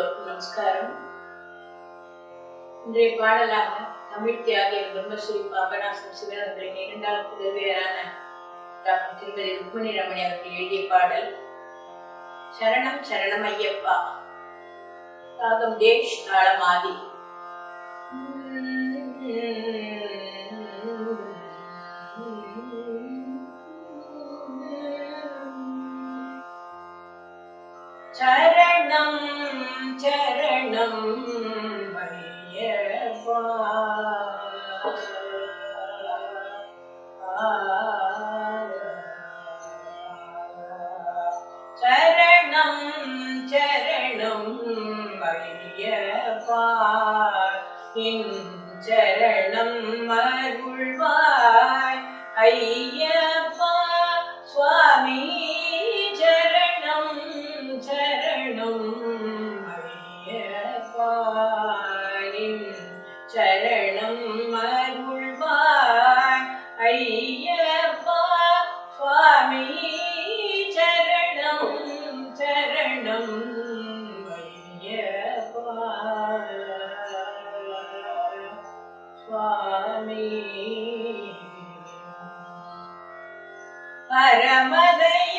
எல்லோருக்கும் நமஸ்காரம். இன்றைய பாடலாக தமிழ் தியாகியர் பிரம்மஸ்ரீ பாபநாசம் சிவன் அவர்களின் இரண்டாவது புதவியரான டாக்டர் திருமதி ருக்மணி ரமணி அவர்கள் எழுதிய பாடல் சரணம் சரணம் ஐயப்பா ராகம் தேஷ் தாளமாதி சரணம் சரணம் ஐயப்பா என் சரணம் அருள்வாய் ஐயப்பா ஐயப்பா சுவாமி சரணம் சரணம் ஐயப்பா சுவாமி பரமதயாளனே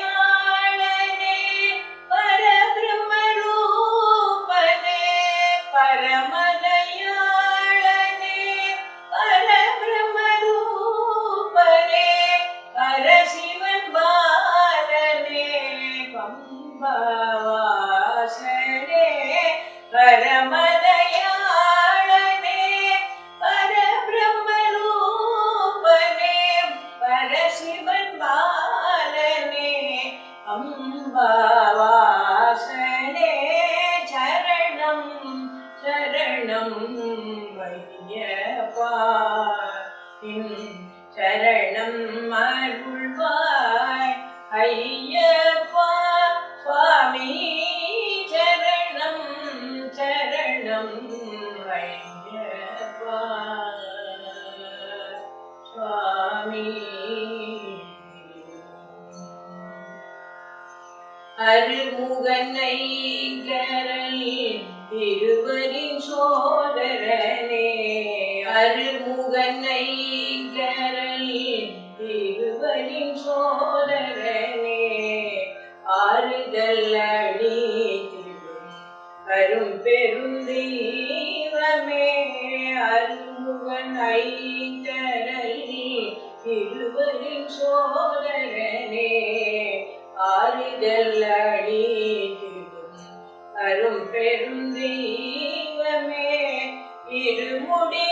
பம்பவாசனே பரமதயாளனே பரபிரம்மரூபனே பரசிவன் பாலனே அம்பாவாசனே சரணம் சரணம் வையப்பா சரணம் அருள்வாய் ஐயப்பா வேடம் சுவாமி அருமுகனை கரல் திருவரின் சோதரனே அருமுகனை கரல் திருவரின் சோதரனே ஆறுதல் பெருந்தீவமே அருமுகன் ஐங்கரல் இருவரின் சோதரனே ஆறுதல் அளித்திடும் அரும் பெருந்தீவமே இருமுடி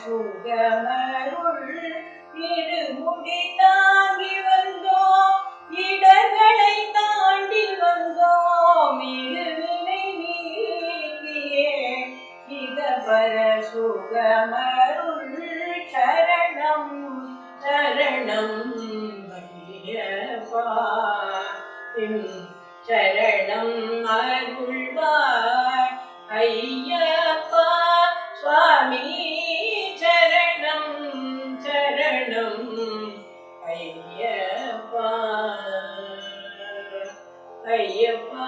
பரசுகமருள் இருமுடி தாங்கி வந்தோம். இடர்களை தாண்டி வந்தோம். இருவினை நீக்கியே. இக பரசுகமருள் சரணம் சரணம் சரணம் அருள்வாய் ஐயா. ஐயப்பா.